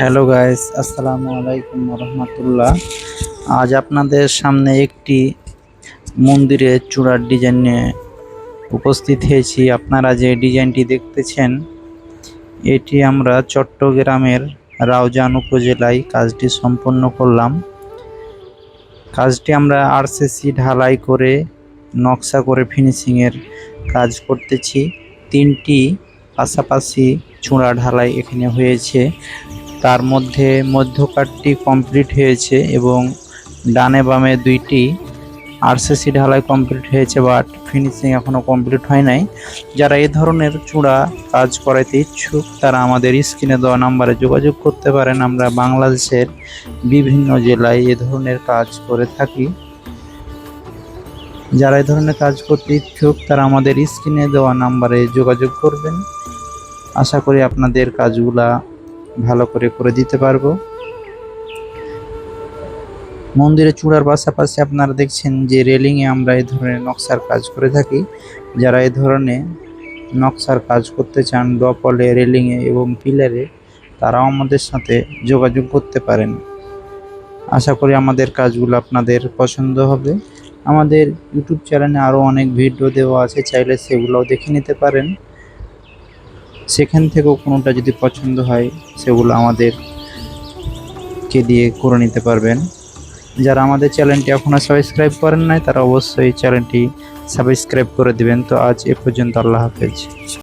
Hello guys আসসালামু আলাইকুম রহমতুল্লাহ আজ আপনাদের সামনে একটি মন্দিরের চূড়ার ডিজাইন নিয়ে উপস্থিত হয়েছি। আপনারা যে ডিজাইনটি দেখতেছেন, এটি আমরা চট্টগ্রামের রাউজান উপজেলায় কাজটি সম্পন্ন করলাম। কাজটি আমরা আরসিসি ঢালাই করে, নকশা করে ফিনিশিংয়ের কাজ করতেছি। তিনটি পাশাপাশি চূড়া ঢালাই এখানে হয়েছে। তার মধ্যে মধ্যকাটটি কমপ্লিট হয়েছে এবং ডানে বামে দুইটি আরসিসি ঢালাই কমপ্লিট হয়েছে বাট ফিনিশিং এখনও কমপ্লিট হয় নাই। যারা এই ধরনের চূড়া কাজ করাইতে ইচ্ছুক, তারা আমাদের স্ক্রিনে দেওয়া নাম্বারে যোগাযোগ করতে পারেন। আমরা বাংলাদেশের বিভিন্ন জেলায় এ ধরনের কাজ করে থাকি। যারা এ ধরনের কাজ করতে ইচ্ছুক, তারা আমাদের স্ক্রিনে দেওয়া নাম্বারে যোগাযোগ করবেন। আশা করি আপনাদের কাজগুলা ভালো করে করে দিতে পারব। মন্দিরের চূড়ার পাশাপাশি আপনারা দেখছেন যে রেলিংয়ে আমরা এই ধরনের নকশার কাজ করে থাকি। যারা এই ধরনের নকশার কাজ করতে চান, ডপলে, রেলিংয়ে এবং পিলারে, তারাও আমাদের সাথে যোগাযোগ করতে পারেন। আশা করি আমাদের কাজগুলো আপনাদের পছন্দ হবে। আমাদের ইউটিউব চ্যানেলে আরও অনেক ভিডিও দেওয়া আছে, চাইলে সেগুলোও দেখে নিতে পারেন। সেখান থেকেও কোনোটা যদি পছন্দ হয়, সেগুলো আমাদেরকে দিয়ে করে নিতে পারবেন। যারা আমাদের চ্যানেলটি এখনও সাবস্ক্রাইব করেন নাই, তারা অবশ্যই চ্যানেলটি সাবস্ক্রাইব করে দিবেন। তো আজ এ পর্যন্ত আল্লাহ হাফেজ।